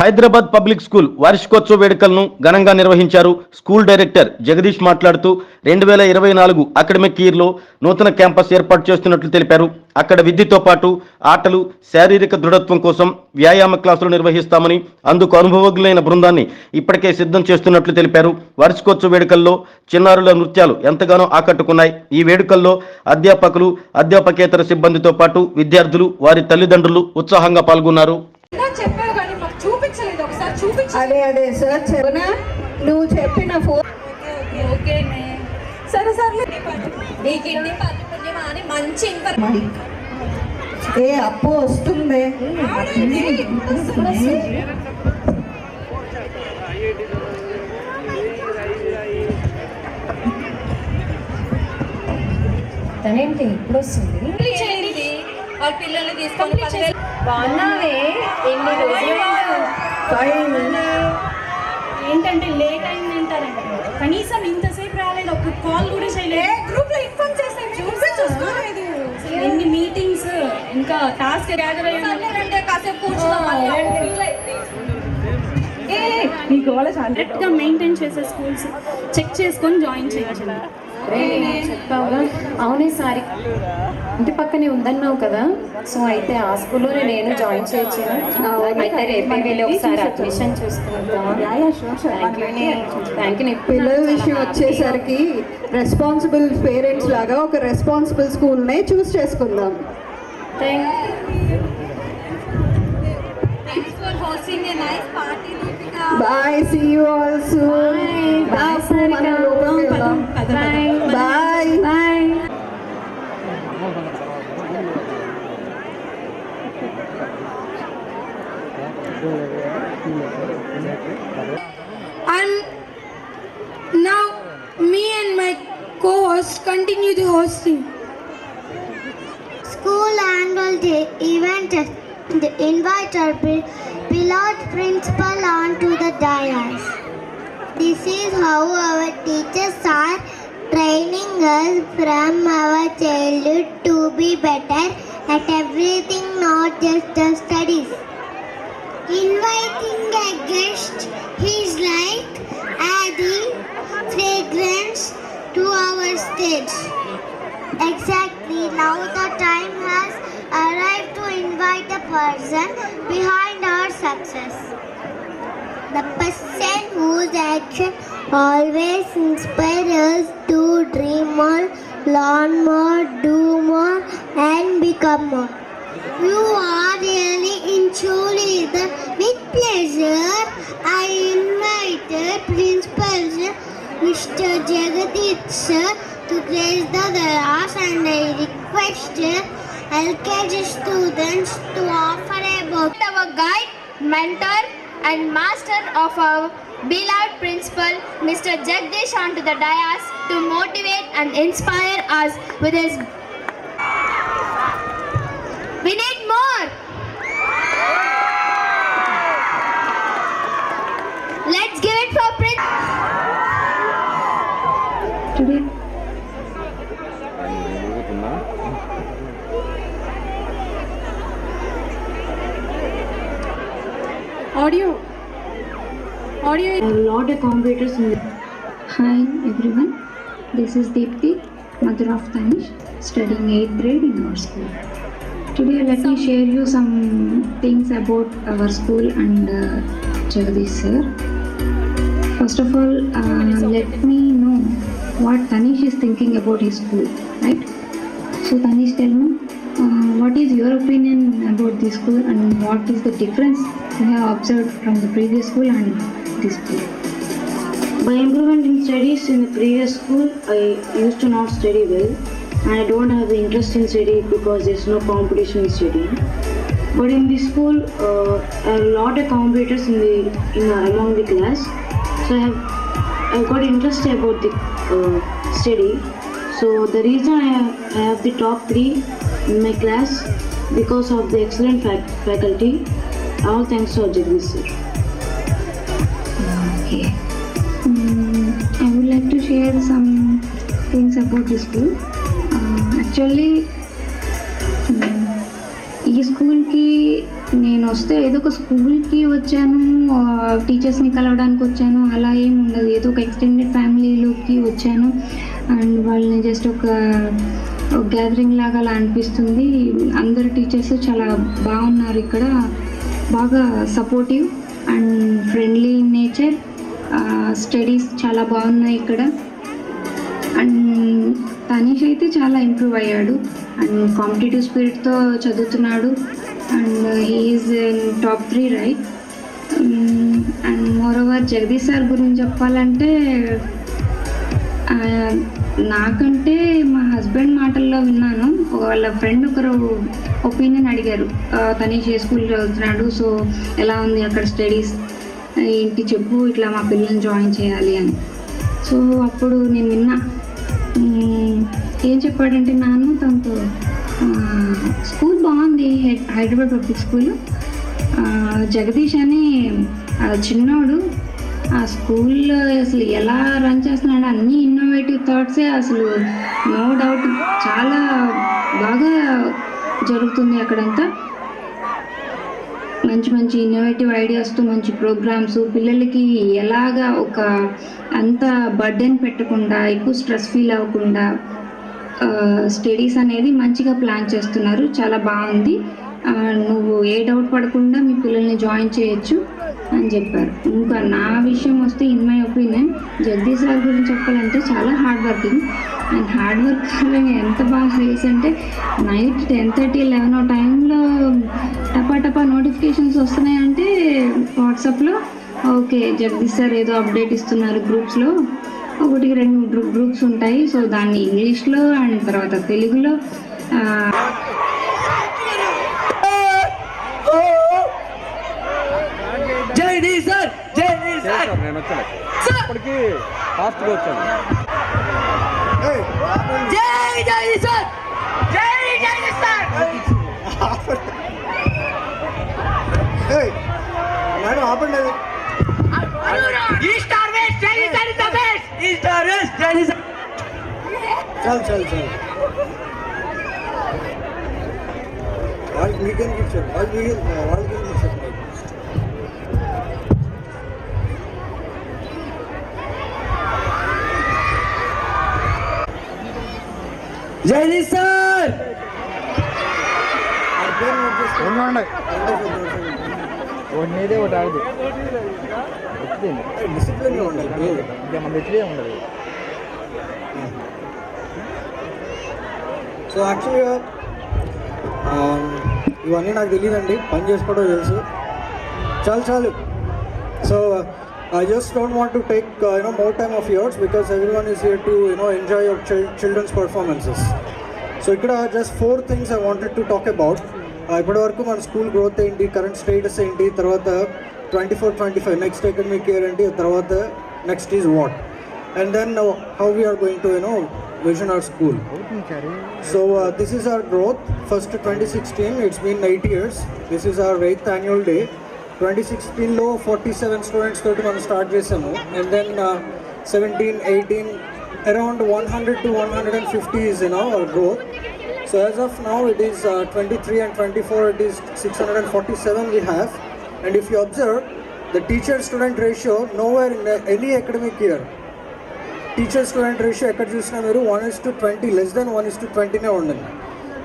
Hyderabad public school వార్షికోత్సవ వేడుకలను ఘనంగా నిర్వహించారు స్కూల్ డైరెక్టర్ జగదీష్ మాట్లాడుతూ రెండు వేల ఇరవై నాలుగు అకాడమిక్ ఇయర్లో నూతన క్యాంపస్ ఏర్పాటు చేస్తున్నట్లు తెలిపారు. అక్కడ విద్యతో పాటు ఆటలు శారీరక దృఢత్వం కోసం వ్యాయామ క్లాసులు నిర్వహిస్తామని అందుకు అనుభవజ్ఞులైన బృందాన్ని ఇప్పటికే సిద్ధం చేస్తున్నట్లు తెలిపారు. వార్షికోత్సవ వేడుకల్లో చిన్నారుల నృత్యాలు ఎంతగానో ఆకట్టుకున్నాయి. ఈ వేడుకల్లో అధ్యాపకులు అధ్యాపకేతర సిబ్బందితో పాటు విద్యార్థులు వారి తల్లిదండ్రులు ఉత్సాహంగా పాల్గొన్నారు. అదే అదే సార్ చెప్పనా నువ్వు చెప్పిన ఫోన్ ఓకేనే సరే సర్లే. నీకు ఇన్ని పది పుణ్యమా అని మంచి ఏ అప్పు వస్తుంది. తనేంటి? ఇప్పుడు వస్తుంది. వాళ్ళ పిల్లల్ని తీసుకొని బాగున్నావే. ఎన్ని రోజులు? ఏంటంటే లేట్ అయింది అంటారంట కనీసం ఇంతసేపు రాలేదు ఒక కాల్ కూడా చేయలేదు. గ్రూప్లో ఇన్ఫార్మ్ చేస్తాం చూసే చూసుకోలేదు. ఎన్ని మీటింగ్స్ ఇంకా టాస్క్ గ్యాదర్ అంటే కాసేపు కూర్చున్నాం గా మెయింటైన్ చేసే స్కూల్స్ చెక్ చేసుకొని జాయిన్ చేయొచ్చు. చెప్పావుగా అవునే సారి. ఇంటి పక్కనే ఉందన్నావు కదా. సో అయితే ఆ స్కూల్లోనే నేను జాయిన్ చేయొచ్చు అయితే రేపే వెళ్ళి ఒకసారి అడ్మిషన్ థ్యాంక్ యూ పిల్లల విషయం వచ్చేసరికి రెస్పాన్సిబుల్ పేరెంట్స్ లాగా ఒక రెస్పాన్సిబుల్ స్కూల్నే చూస్ చేసుకుందాం. Thanks for hosting a nice party, Bye. See you all soon. Bye. Bye. Bye. Bye. And now me and my co-host continue the hosting. School annual day event invited beloved principal onto the dais. This is how our teachers are training us from our childhood to be better at everything, not just the studies. Inviting a guest is like adding fragrance to our stage. Exactly, now the time has arrived to invite the person behind our success. The person whose action always inspires us to dream more, learn more, do more, and become more. You are really in truly the with pleasure. I invited Principal Mr. Jagadit sir to grace the Daras and I requested LKG students to offer a book. Our guide, mentor, and master of our beloved principal, Mr. Jagdish, onto the dais to motivate and inspire us with his. We need more. Let's give it for Prince. audio. Audio. A lot of competitors in hi everyone. This is deepthi mother of tanish studying 8th grade in our school. Today let me share you some things about our school and uh, sir. First of all uh, let me know what tanish is thinking about his school right? So tanish tell me what is your opinion about this school and what is the difference you have observed from the previous school and this school? By improvement in studies in the previous school, I used to not study well and I don't have the interest in study because there's no competition in studying. But in this school, uh, a lot of competitors in the in uh, among the class, so I have I got interested about the uh, study. So the reason I have, I have the top three in my class because of the excellent fac- faculty. All thanks to Jagdish sir. Okay. Mm, I would like to share some things about the school. Uh, actually, ఈ స్కూల్కి నేను వస్తే ఏదో ఒక స్కూల్కి వచ్చాను టీచర్స్ని కలవడానికి వచ్చాను అలా ఏమి ఉండదు ఏదో ఒక ఎక్స్టెండెడ్ ఫ్యామిలీలోకి వచ్చాను అండ్ వాళ్ళని జస్ట్ ఒక గ్యాదరింగ్ లాగా అలా అనిపిస్తుంది. అందరు టీచర్స్ చాలా బాగున్నారు ఇక్కడ. బాగా supportive and friendly nature studies చాలా బాగున్నాయి ఇక్కడ. అండ్ తనీష్ అయితే చాలా ఇంప్రూవ్ అయ్యాడు. అండ్ కాంపిటేటివ్ స్పిరిట్తో చదువుతున్నాడు. And he is top three right and moreover Jagadish sir గురించి చెప్పాలంటే నాకంటే మా హస్బెండ్ మాటల్లో విన్నాను. వాళ్ళ ఫ్రెండ్ ఒకరు ఒపీనియన్ అడిగారు. తనే ఏ స్కూల్ చదువుతున్నాడు సో ఎలా ఉంది అక్కడ స్టడీస్? ఏంటి చెప్పు ఇట్లా మా పిల్లల్ని జాయిన్ చేయాలి అని. సో అప్పుడు నేను విన్నా. ఏం చెప్పాడంటే నాన్న తనతో స్కూల్ బాగుంది హై- హైదరాబాద్ పబ్లిక్ స్కూల్. జగదీష్ అని చిన్నోడు ఆ స్కూల్లో అసలు ఎలా రన్ చేస్తున్నాడు అన్ని ఇన్నోవేటివ్ థాట్సే అసలు. నో డౌట్ చాలా బాగా జరుగుతుంది అక్కడంతా. మంచి మంచి ఇన్నోవేటివ్ ఐడియాస్తో మంచి ప్రోగ్రామ్స్ పిల్లలకి ఎలాగా ఒక అంత బర్డెన్ పెట్టకుండా ఎక్కువ స్ట్రెస్ ఫీల్ అవ్వకుండా స్టడీస్ అనేది మంచిగా ప్లాన్ చేస్తున్నారు. చాలా బాగుంది. నువ్వు ఏ డౌట్ పడకుండా మీ పిల్లల్ని జాయిన్ చేయొచ్చు అని చెప్పారు. ఇంకా నా విషయం వస్తే in my opinion Jagadish sir గురించి చెప్పాలంటే చాలా hard working and hard work ఎంత బాగా చేసంటే అంటే నైట్ టెన్ థర్టీ లెవెన్ ఓ టైంలో టపా టపా నోటిఫికేషన్స్ వస్తున్నాయంటే వాట్సాప్లో ఓకే జగదీష్ సార్ ఏదో అప్డేట్ ఇస్తున్నారు గ్రూప్స్లో ఒకటికి రెండు గ్రూప్స్ ఉంటాయి. సో దాన్ని ఇంగ్లీష్లో అండ్ తర్వాత తెలుగులో ఆ, నేను వచ్చాను. ఇప్పటికి ఫాస్ట్గా వచ్చాను. మేడం ఆపండి అది. చాలు చాలు చాలు. వాళ్ళకి మీకెందుకు ఇచ్చారు? వాళ్ళు మీ వాళ్ళకి ఎందుకు జగదీష్ సార్ చేసుకోండి. ఒకటి డిసిప్లిన్ ఉండాలి. ఇంకా మన ఉండదు సో యాక్చువల్గా ఇవన్నీ నాకు తెలియదండి పని చేసుకోవడం తెలుసు. చాలు చాలు. So I just don't want to take you know more time of yours because every one is here to you know enjoy your childrens performances so ఇక్కడ just four things I wanted to talk about ఇప్పటివరకు మన school growth ఏంటి current status ఏంటి తర్వాత twenty four twenty five next academic year ఏంటి తర్వాత next is what and then how we are going to you know vision our school So uh, this is our growth. First to 2016, it's been eight years. This is our eighth annual day. 2016 లో 47 students తోటి మనం start చేసాము and then seventeen eighteen around one hundred to one hundred and fifty is in our growth so as of now it is twenty three and twenty four it is six hundred and forty seven we have and if you observe the teacher student ratio nowhere in any academic year teacher student ratio ఎక్కడ చూసినా మీరు one is to twenty less than one is to ట్వంటీనే ఉండండి.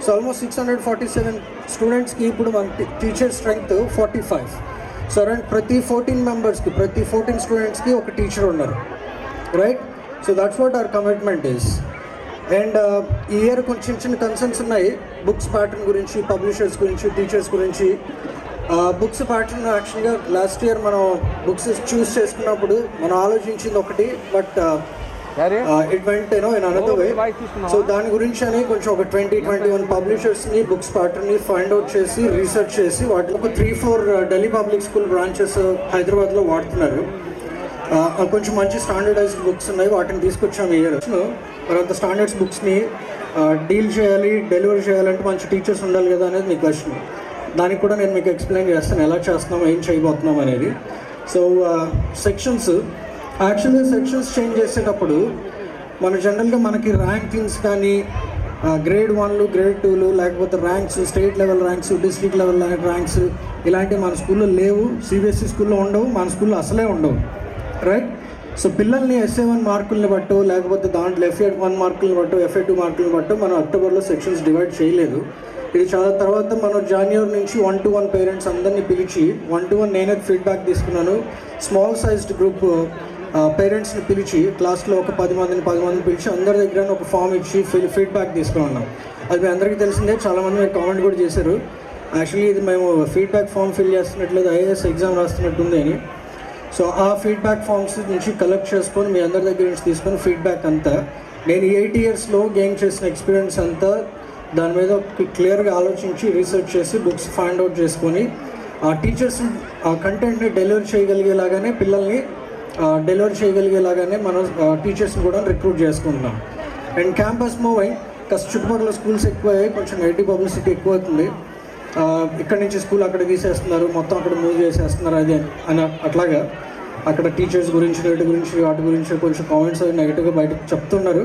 So almost six hundred forty seven స్టూడెంట్స్కి ఇప్పుడు మన teacher strength forty five so around ప్రతి fourteen మెంబర్స్కి ప్రతి ఫోర్టీన్ స్టూడెంట్స్కి ఒక టీచర్ ఉన్నారు. Right so that's what our commitment is and ఈ ఇయర్ కొంచెం చిన్న కన్సర్న్స్ ఉన్నాయి. బుక్స్ ప్యాటర్న్ గురించి పబ్లిషర్స్ గురించి టీచర్స్ గురించి. బుక్స్ ప్యాటర్న్ యాక్చువల్గా లాస్ట్ ఇయర్ మనం బుక్స్ చూస్ చేసుకున్నప్పుడు మనం ఆలోచించింది ఒకటి but it went you know in another way so దాని గురించి అని కొంచెం ఒక ట్వంటీ ట్వంటీ వన్ పబ్లిషర్స్ని బుక్స్ ప్యాటర్న్ని ఫైండ్ అవుట్ చేసి రీసెర్చ్ చేసి వాటిలో ఒక three four Delhi public school branches హైదరాబాద్లో వాడుతున్నారు. కొంచెం మంచి స్టాండర్డైజ్డ్ బుక్స్ ఉన్నాయి వాటిని తీసుకొచ్చాము ఇయర్ మరి అంత స్టాండర్డ్స్ బుక్స్ని డీల్ చేయాలి డెలివరీ చేయాలంటే మంచి టీచర్స్ ఉండాలి కదా అనేది మీ క్వశ్చన్ దానికి కూడా నేను మీకు ఎక్స్ప్లెయిన్ చేస్తాను ఎలా చేస్తున్నాం ఏం చేయబోతున్నాం అనేది. సో సెక్షన్స్ యాక్చువల్గా సెక్షన్స్ చేంజ్ చేసేటప్పుడు మన జనరల్గా మనకి ర్యాంకింగ్స్ కానీ గ్రేడ్ వన్లు గ్రేడ్ టూలు లేకపోతే ranks state level ranks district level ranks ఇలాంటివి మన స్కూల్లో లేవు. సిబిఎస్ఈ స్కూల్లో ఉండవు. మన స్కూల్లో అసలే ఉండవు. రైట్ సో పిల్లల్ని ఎస్ఏ వన్ మార్కుల్ని బట్టు లేకపోతే దాంట్లో ఎఫ్ఏ వన్ మార్కులను బట్టు ఎఫ్ఏ టూ మార్కులను బట్టు మనం అక్టోబర్లో సెక్షన్స్ డివైడ్ చేయలేదు. ఇది చాలా తర్వాత మనం జాన్యువరి నుంచి వన్ టు వన్ పేరెంట్స్ అందరినీ పిలిచి వన్ టు వన్ నేనే ఫీడ్బ్యాక్ తీసుకున్నాను. స్మాల్ సైజ్డ్ గ్రూప్ పేరెంట్స్ని పిలిచి క్లాస్లో ఒక పది మందిని పది మందిని పిలిచి అందరి దగ్గర ఒక ఫామ్ ఇచ్చి ఫీడ్బ్యాక్ తీసుకుని ఉన్నాం అది మీ అందరికీ తెలిసిందే చాలామంది మీరు కామెంట్ కూడా చేశారు. యాక్చువల్లీ ఇది మేము ఫీడ్బ్యాక్ ఫామ్ ఫిల్ చేస్తున్నట్లేదు ఐఏఎస్ ఎగ్జామ్ రాస్తున్నట్టుంది అని. సో ఆ ఫీడ్బ్యాక్ ఫామ్స్ నుంచి కలెక్ట్ చేసుకొని మీ అందరి దగ్గర నుంచి తీసుకొని ఫీడ్బ్యాక్ అంతా. నేను ఎయిట్ ఇయర్స్లో గెయిన్ చేసిన ఎక్స్పీరియన్స్ అంతా దాని మీద క్లియర్గా ఆలోచించి రీసెర్చ్ చేసి బుక్స్ ఫైండ్ అవుట్ చేసుకొని ఆ టీచర్స్ ఆ కంటెంట్ని డెలివర్ చేయగలిగేలాగానే పిల్లల్ని డెలివర్ చేయగలిగేలాగానే మనం టీచర్స్ని కూడా రిక్రూట్ చేసుకుంటున్నాం. అండ్ క్యాంపస్ మూవింగ్ కాస్త చుట్టుపక్కల స్కూల్స్ ఎక్కువ అయ్యాయి కొంచెం నెగిటివ్ పబ్లిసిటీ ఎక్కువ అవుతుంది ఇక్కడ నుంచి స్కూల్ అక్కడ తీసేస్తున్నారు మొత్తం అక్కడ మూవ్ చేసేస్తున్నారు అది అని అట్లాగా అక్కడ టీచర్స్ గురించి వీటి గురించి వాటి గురించి కొంచెం కామెంట్స్ అవి నెగిటివ్గా బయటకు చెప్తున్నారు.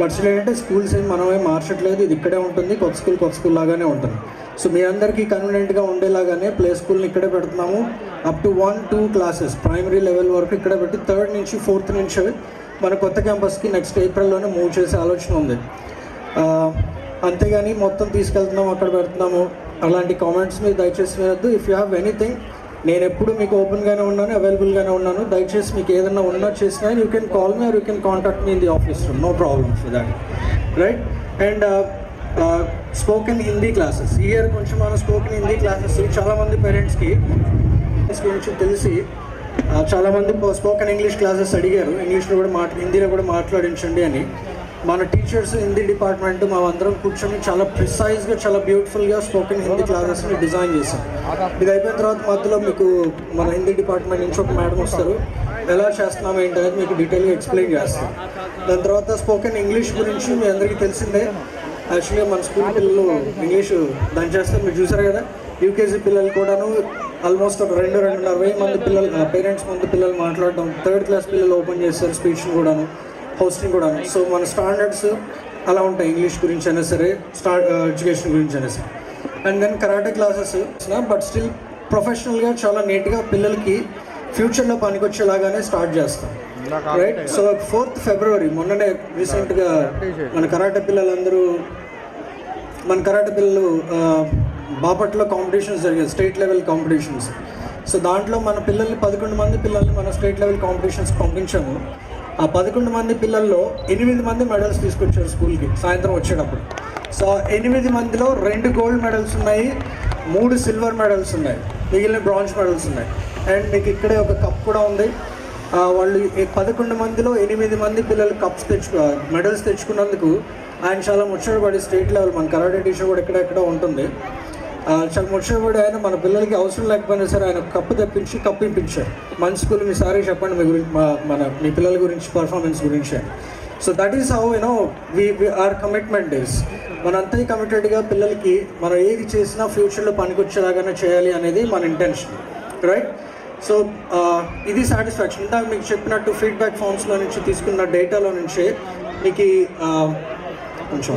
బట్ ఏంటంటే స్కూల్స్ ఏం మనమే మార్చట్లేదు ఇది ఇక్కడే ఉంటుంది కొత్త స్కూల్ కొత్త స్కూల్ లాగానే ఉంటుంది. సో మీ అందరికీ కన్వీనియంట్గా ఉండేలాగానే ప్లే స్కూల్ని ఇక్కడే పెడుతున్నాము. Up to one two classes primary level వరకు ఇక్కడే పెట్టి థర్డ్ నుంచి ఫోర్త్ నుంచి మన కొత్త క్యాంపస్కి నెక్స్ట్ ఏప్రిల్లోనే మూవ్ చేసే ఆలోచన ఉంది. అంతేగాని మొత్తం తీసుకెళ్తున్నాము అక్కడ పెడుతున్నాము. అలాంటి కామెంట్స్ మీద దయచేసి వినొద్దు. ఇఫ్ యూ హ్యావ్ ఎనీథింగ్ నేను ఎప్పుడు మీకు ఓపెన్గానే ఉన్నాను అవైలబుల్గానే ఉన్నాను. దయచేసి మీకు ఏదైనా ఉన్నా చేసినా you can call me or you can contact me in the office room no problem for that right and spoken Hindi classes ఈ ఇయర్ కొంచెం మన స్పోకెన్ హిందీ క్లాసెస్ చాలామంది పేరెంట్స్కి గురించి తెలిసి uh, చాలామంది స్పోకెన్ ఇంగ్లీష్ క్లాసెస్ అడిగారు. ఇంగ్లీష్లో కూడా మాట్ హిందీలో కూడా మాట్లాడించండి అని. మన టీచర్స్ హిందీ డిపార్ట్మెంట్ మా అందరం కూర్చొని చాలా ప్రిసైజ్గా చాలా బ్యూటిఫుల్గా స్పోకెన్ హిందీ క్లాసెస్ని డిజైన్ చేసాం ఇది అయిపోయిన తర్వాత మధ్యలో మీకు మన హిందీ డిపార్ట్మెంట్ నుంచి ఒక మేడం వస్తారు. ఎలా చేస్తున్నాం ఏంటనేది మీకు డీటెయిల్గా ఎక్స్ప్లెయిన్ చేస్తాం. దాని తర్వాత స్పోకెన్ ఇంగ్లీష్ గురించి మీ అందరికీ తెలిసిందే. యాక్చువల్గా మన స్కూల్ పిల్లలు ఇంగ్లీష్ దాని చేస్తారు. మీరు చూసారు కదా? యూకేజీ పిల్లలు కూడాను ఆల్మోస్ట్ ఒక రెండు రెండున్నర వెయ్యి మంది పిల్లలు పేరెంట్స్ మంది పిల్లలు మాట్లాడడం థర్డ్ క్లాస్ పిల్లలు ఓపెన్ చేస్తారు స్పీచ్ని కూడాను హోస్టింగ్ కూడాను. సో మన స్టాండర్డ్స్ అలా ఉంటాయి. ఇంగ్లీష్ గురించి అయినా సరే స్టా ఎడ్యుకేషన్ గురించి అయినా సరే. And then karate classes but still ప్రొఫెషనల్గా చాలా నీట్గా పిల్లలకి ఫ్యూచర్లో పనికొచ్చేలాగానే స్టార్ట్ చేస్తాం. రైట్ సో ఫోర్త్ ఫిబ్రవరి మొన్ననే రీసెంట్గా మన కరాటే పిల్లలందరూ మన కరాటే పిల్లలు బాపట్ల కాంపిటీషన్స్ జరిగాయి స్టేట్ లెవెల్ కాంపిటీషన్స్ సో దాంట్లో మన పిల్లల్ని పదకొండు మంది పిల్లల్ని మన స్టేట్ లెవెల్ కాంపిటీషన్స్ పంపించాము. ఆ పదకొండు మంది పిల్లల్లో ఎనిమిది మంది మెడల్స్ తీసుకొచ్చారు స్కూల్కి సాయంత్రం వచ్చేటప్పుడు. సో ఎనిమిది మందిలో రెండు గోల్డ్ మెడల్స్ ఉన్నాయి మూడు సిల్వర్ మెడల్స్ ఉన్నాయి మిగిలిన బ్రాంజ్ మెడల్స్ ఉన్నాయి. అండ్ మీకు ఇక్కడే ఒక కప్ కూడా ఉంది. వాళ్ళు పదకొండు మందిలో ఎనిమిది మంది పిల్లలు కప్స్ తెచ్చుకు మెడల్స్ తెచ్చుకున్నందుకు ఆయన చాలా ముచ్చటపడి స్టేట్ లెవెల్ మన కరాటే టీచర్ కూడా ఎక్కడెక్కడ ఉంటుంది. చాలా ముచ్చటపడి ఆయన మన పిల్లలకి అవసరం లేకపోయినా సరే ఆయన కప్పు తెప్పించి కప్పు ఇప్పించారు మన స్కూల్ మీ సారీ చెప్పండి మీ గురించి మన మీ పిల్లల గురించి పర్ఫార్మెన్స్ గురించి. So that is how you know we are commitment is మనంతా కమిటెడ్గా పిల్లలకి మనం ఏది చేసినా ఫ్యూచర్లో పనికొచ్చేలాగానే చేయాలి అనేది మన ఇంటెన్షన్ రైట్ సో ఇది సాటిస్ఫాక్షన్ ఇందాక మీకు చెప్పినట్టు ఫీడ్బ్యాక్ ఫామ్స్లో నుంచి తీసుకున్న డేటాలో నుంచి మీకు కొంచెం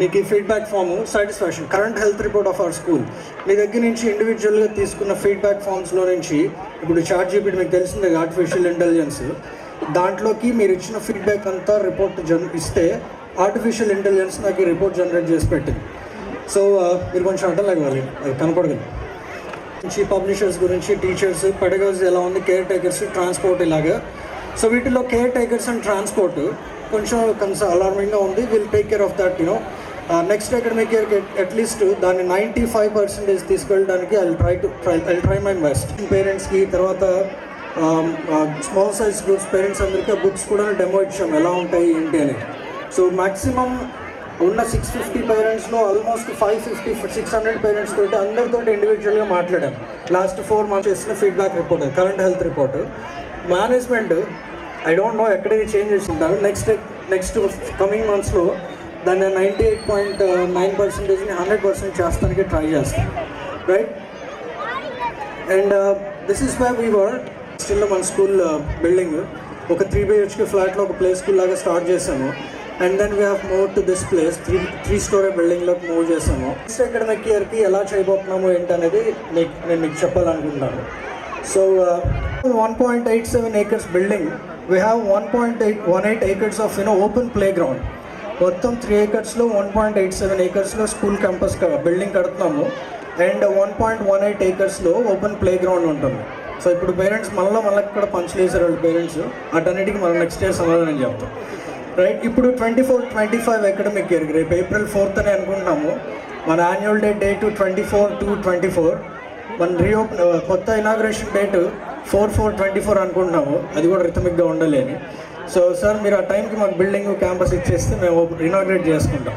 మీకు ఈ feedback form satisfaction current health report of our school మీ దగ్గర నుంచి ఇండివిజువల్గా తీసుకున్న ఫీడ్బ్యాక్ ఫామ్స్లో నుంచి ఇప్పుడు చార్ట్ జీపీటీ మీకు తెలిసిందే ఆర్టిఫిషియల్ ఇంటెలిజెన్స్ దాంట్లోకి మీరు ఇచ్చిన ఫీడ్బ్యాక్ అంతా రిపోర్ట్ జన్ ఇస్తే ఆర్టిఫిషియల్ ఇంటెలిజెన్స్ నాకు ఈ రిపోర్ట్ జనరేట్ చేసి పెట్టింది. సో మీరు కొంచెం అడ్డం అది కనపడగలరు నుంచి పబ్లిషర్స్ గురించి టీచర్స్ పెడగర్స్ ఎలా ఉంది కేర్ టేకర్స్ ట్రాన్స్పోర్ట్ ఇలాగా. సో వీటిలో కేర్ టేకర్స్ అండ్ ట్రాన్స్పోర్ట్ కొంచెం కొంచెం అలార్మింగ్గా ఉంది. Will take care of that you know next academic year at least దాన్ని నైంటీ ఫైవ్ పర్సెంటేజ్ తీసుకెళ్ళడానికి I try to try I try my best పేరెంట్స్కి తర్వాత స్మాల్ సైజ్ గ్రూప్స్ పేరెంట్స్ అందరికీ books కూడా డెమో ఇచ్చాం. ఎలా ఉంటాయి ఏంటి అని. సో మ్యాక్సిమం ఉన్న six fifty పేరెంట్స్లో almost five fifty six hundred parents తోటి అందరితో ఇండివిజువల్గా మాట్లాడాను లాస్ట్ ఫోర్ మంత్స్ చేసిన feedback report current health report management I don't know ఎక్కడ చేంజ్ చేస్తుంటారు నెక్స్ట్ నెక్స్ట్ కమింగ్ మంత్స్లో దాన్ని నైంటీ ఎయిట్ పాయింట్ నైన్ పర్సెంటేజ్ని హండ్రెడ్ పర్సెంట్ చేస్తానికి ట్రై చేస్తాను right and this is why we were still మన school building ఒక త్రీ బిహెచ్కే ఫ్లాట్లో ఒక ప్లే స్కూల్ లాగా స్టార్ట్ చేశాము and then we have move to this place three three storey బిల్డింగ్లోకి move చేసాము. నెక్స్ట్ అకాడమిక్ ఇయర్కి ఎలా చేయబోతున్నాము ఏంటనేది మీకు నేను మీకు చెప్పాలనుకుంటున్నాను. So one point eight seven acres building we have one point eight one eight acres of you know open play ground మొత్తం త్రీ ఏకర్స్లో వన్ పాయింట్ ఎయిట్ సెవెన్ ఏకర్స్లో school campus building కడుతున్నాము. And one point one eight ఏకర్స్లో open play ground ఉంటుంది. So ఇప్పుడు parents మనలో మళ్ళీ కూడా పంచులు వేసారు వాళ్ళ పేరెంట్స్ అటన్నిటికి మనం నెక్స్ట్ ఇయర్ సమాధానం చెప్తాం. రైట్ ఇప్పుడు twenty four twenty five academic year రేపు ఏప్రిల్ ఫోర్త్ అని అనుకుంటున్నాము. మన annual day date twenty four to twenty four మన రీఓపెన్ uh, కొత్త inauguration date four four twenty four అనుకుంటున్నాము. అది కూడా రిథమిక్గా ఉండలేని. సో సార్ మీరు ఆ టైంకి మాకు బిల్డింగ్ క్యాంపస్ ఇచ్చేస్తే మేము ఇనాగ్రేట్ చేసుకుంటాం.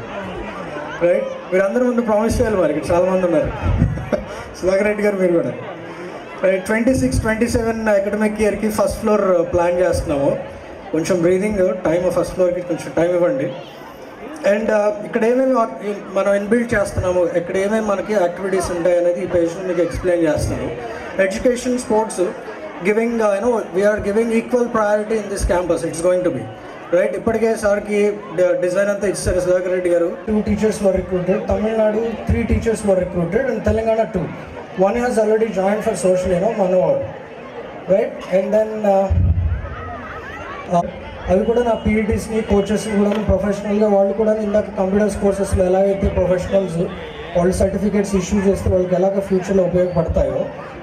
రైట్ మీరు అందరూ ముందు ప్రామిస్ చేయాలి మరి ఇక్కడ చాలామంది ఉన్నారు. సుధాకర్ రెడ్డి గారు మీరు కూడా. Right twenty six twenty seven academic ఇయర్కి ఫస్ట్ ఫ్లోర్ ప్లాన్ చేస్తున్నాము. కొంచెం బ్రీదింగ్ టైం ఫస్ట్ ఫ్లోర్కి కొంచెం టైం ఇవ్వండి. అండ్ uh, ఇక్కడ ఏమేమి మనం ఇన్బిల్డ్ చేస్తున్నాము ఇక్కడ ఏమేమి మనకి యాక్టివిటీస్ ఉంటాయి అనేది ఈ పేజ్లో మీకు ఎక్స్ప్లెయిన్ చేస్తాను. Education sports giving you know we're giving equal priority in this campus it's going to be right ఇప్పటికే సార్కి డిజైన్ అంతా ఇచ్చారు Sudhakar Reddy garu. Two teachers were recruited Tamil Nadu three teachers were recruited and Telangana two one has already join for social you know మనోవాడ్ right and then అవి కూడా నా పీఈటీస్ని కోచెస్ని కూడా ప్రొఫెషనల్గా వాళ్ళు కూడా ఇందాక కంప్యూటర్స్ కోర్సెస్లో ఎలాగైతే ప్రొఫెషనల్స్ వాళ్ళు సర్టిఫికేట్స్ ఇష్యూ చేస్తే వాళ్ళకి ఎలాగ ఫ్యూచర్లో ఉపయోగపడతాయో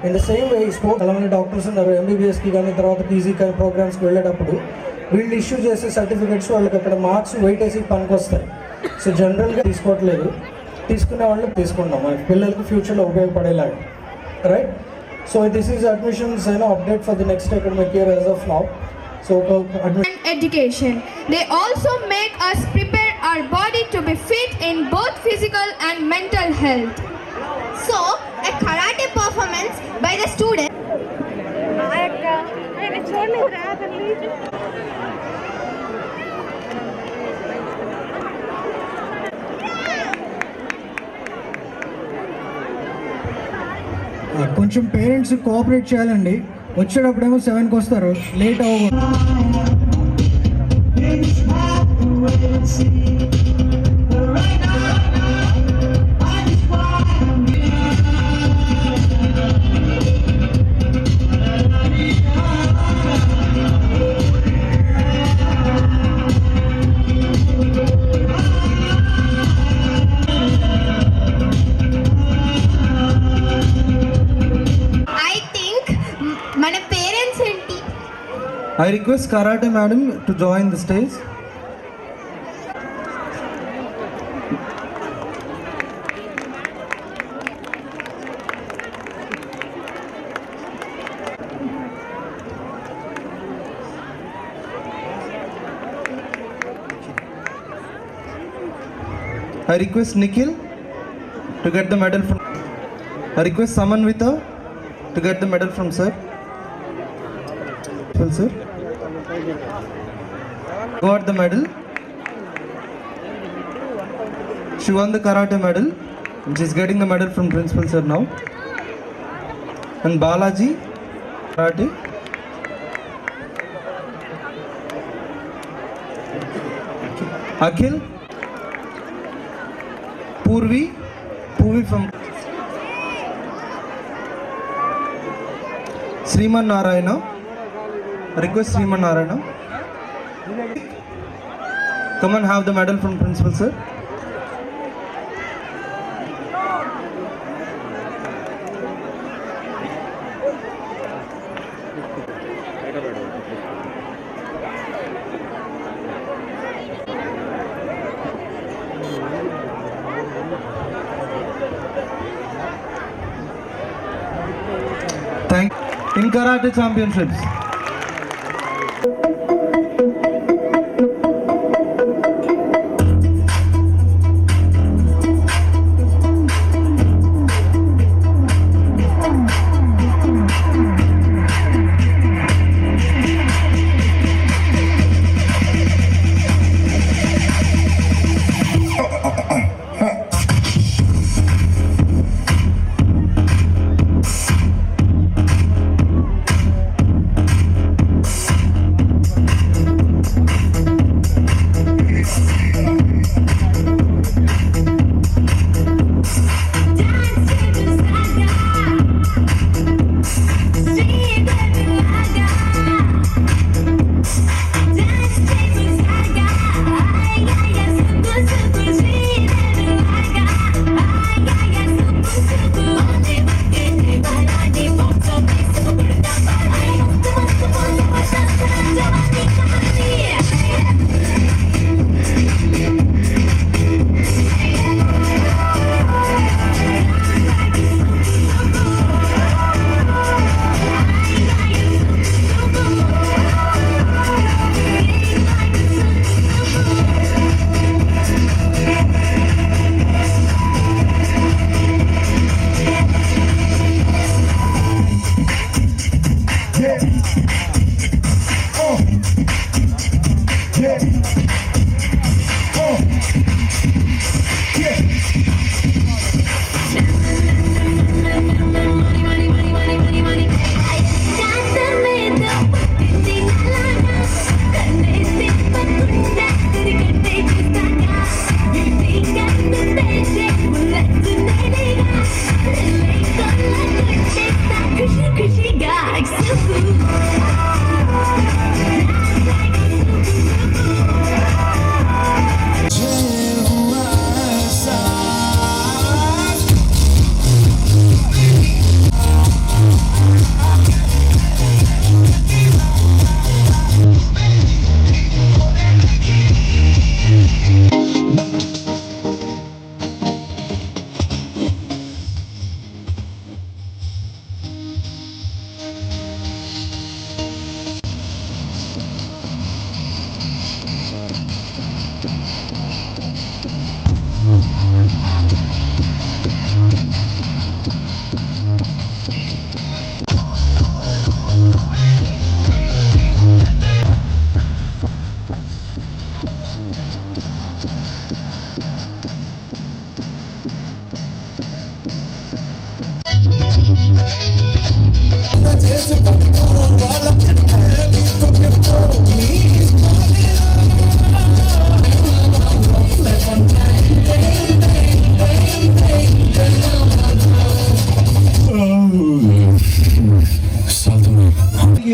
in the same way sports చాలామంది డాక్టర్స్ ఉన్నారు ఎంబీబీఎస్కి కానీ తర్వాత పీజీ కానీ ప్రోగ్రామ్స్కి వెళ్ళేటప్పుడు వీళ్ళు ఇష్యూ చేసే సర్టిఫికేట్స్ వాళ్ళకి అక్కడ మార్క్స్ వెయిట్ వేసి పనికొస్తాయి. సో జనరల్గా తీసుకోవట్లేదు. తీసుకునే వాళ్ళు తీసుకుంటాం పిల్లలకి ఫ్యూచర్లో ఉపయోగపడేలాగా. Right so this is admissions అయినా update for the next academic year as of now So admission education. They also make us prepare our body to be fit in both physical and mental health. So, a karate performance by the student కొంచెం parents cooperate చేయాలండి వచ్చేటప్పుడేమో సెవెన్కి వస్తారు. Late అవ్వ I request Karate madam to join the stage. I request Nikhil to get the medal from. I request Samanvita to get the medal from sir. Well, sir. Got the medal. She won the karate medal. And she's getting the medal from principal sir now. And Balaji, karate. Akhil, Purvi, Purvi from Sriman Narayana. Request Sriman Narayana. Come and have the medal from principal sir. Thank in karate championships.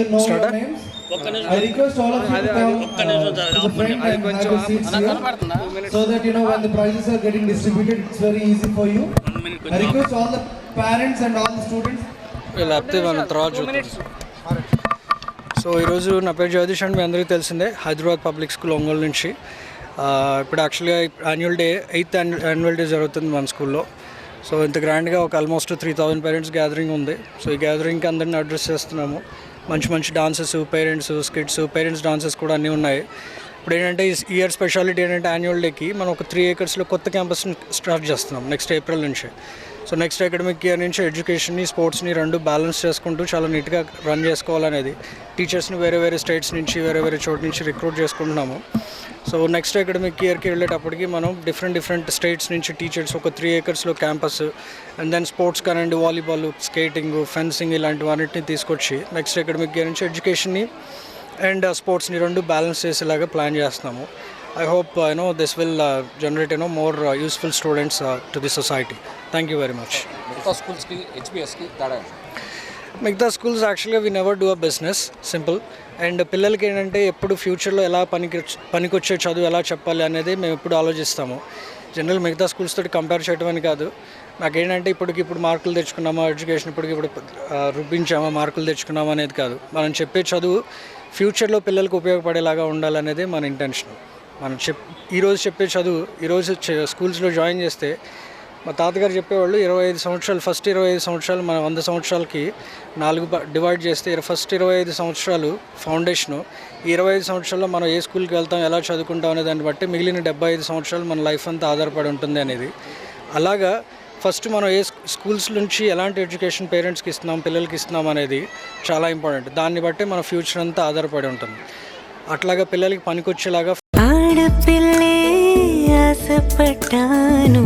You know your names? I request all of you to come uh, to the front and have your seats here. So that you know when the prizes are getting distributed, it's very easy for you. I request all the parents and all the students so ఈరోజు నా పేరు Jagadish and మీ అందరికీ తెలిసిందే Hyderabad public school Ongole నుంచి ఇప్పుడు యాక్చువల్గా annual day eighth annual day జరుగుతుంది మన స్కూల్లో సో ఇంత గ్రాండ్గా ఒక almost three thousand parents gathering ఉంది సో ఈ గ్యాదరింగ్కి అందరిని అడ్రస్ చేస్తున్నాము మంచి మంచి dances parents skits parents dances కూడా అన్నీ ఉన్నాయి. ఇప్పుడు ఏంటంటే ఈ ఇయర్ స్పెషాలిటీ ఏంటంటే యాన్యువల్ డేకి మనం ఒక త్రీ ఏకర్స్లో కొత్త క్యాంపస్ని స్టార్ట్ చేస్తున్నాం నెక్స్ట్ ఏప్రిల్ నుంచి. సో నెక్స్ట్ అకాడమిక్ ఇయర్ నుంచి ఎడ్యుకేషన్ని స్పోర్ట్స్ని రెండు బ్యాలెన్స్ చేసుకుంటూ చాలా నీట్గా రన్ చేసుకోవాలనేది. టీచర్స్ని వేరే వేరే స్టేట్స్ నుంచి వేరే వేరే చోటు నుంచి రిక్రూట్ చేసుకుంటున్నాము. సో నెక్స్ట్ అకాడమిక్ ఇయర్కి వెళ్ళేటప్పటికి మనం డిఫరెంట్ డిఫరెంట్ స్టేట్స్ నుంచి టీచర్స్ ఒక త్రీ ఏకర్స్లో క్యాంపస్ అండ్ దెన్ స్పోర్ట్స్ కానివ్వండి వాలీబాల్ స్కేటింగ్ ఫెన్సింగ్ ఇలాంటివన్నింటినీ తీసుకొచ్చి నెక్స్ట్ అకాడమిక్ ఇయర్ నుంచి ఎడ్యుకేషన్ని అండ్ స్పోర్ట్స్ని రెండు బ్యాలెన్స్ చేసేలాగా ప్లాన్ చేస్తున్నాము. I hope you know this will generate you know more useful students to the society thank you very much మిగతా స్కూల్స్కి హెచ్పిఎస్కి తేడా మిగతా స్కూల్స్ యాక్చువల్గా we never do a business simple and పిల్లలకి ఏంటంటే ఎప్పుడు ఫ్యూచర్లో ఎలా పనికి పనికొచ్చే చదువు ఎలా చెప్పాలి అనేది మేము ఎప్పుడు ఆలోచిస్తాము. జనరల్ మిగతా స్కూల్స్ తోటి కంపేర్ చేయడం అని కాదు. నాకేంటంటే ఇప్పటికి ఇప్పుడు మార్కులు తెచ్చుకున్నామా ఎడ్యుకేషన్ ఇప్పటికి ఇప్పుడు రూపించామా మార్కులు తెచ్చుకున్నామా అనేది కాదు. మనం చెప్పే చదువు ఫ్యూచర్లో పిల్లలకు ఉపయోగపడేలాగా ఉండాలనేదే మన ఇంటెన్షన్ మనం చెప్ ఈరోజు చెప్పే చదువు ఈరోజు స్కూల్స్లో జాయిన్ చేస్తే మా తాతగారు చెప్పేవాళ్ళు ఇరవై ఐదు సంవత్సరాలు ఫస్ట్ ఇరవై ఐదు సంవత్సరాలు మన వంద సంవత్సరాలకి నాలుగు డివైడ్ చేస్తే ఫస్ట్ ఇరవై ఐదు సంవత్సరాలు ఫౌండేషను ఈ ఇరవై ఐదు సంవత్సరాల్లో మనం ఏ స్కూల్కి వెళ్తాం ఎలా చదువుకుంటాం అనే దాన్ని బట్టి మిగిలిన డెబ్బై ఐదు సంవత్సరాలు మన లైఫ్ అంతా ఆధారపడి ఉంటుంది అనేది. అలాగా ఫస్ట్ మనం ఏ స్కూల్స్ నుంచి ఎలాంటి ఎడ్యుకేషన్ పేరెంట్స్కి ఇస్తున్నాం పిల్లలకి ఇస్తున్నాం అనేది చాలా ఇంపార్టెంట్ దాన్ని బట్టి మన ఫ్యూచర్ అంతా ఆధారపడి ఉంటుంది. అట్లాగా పిల్లలకి పనికొచ్చేలాగా ఆడపిల్లే ఆశపడ్డాను.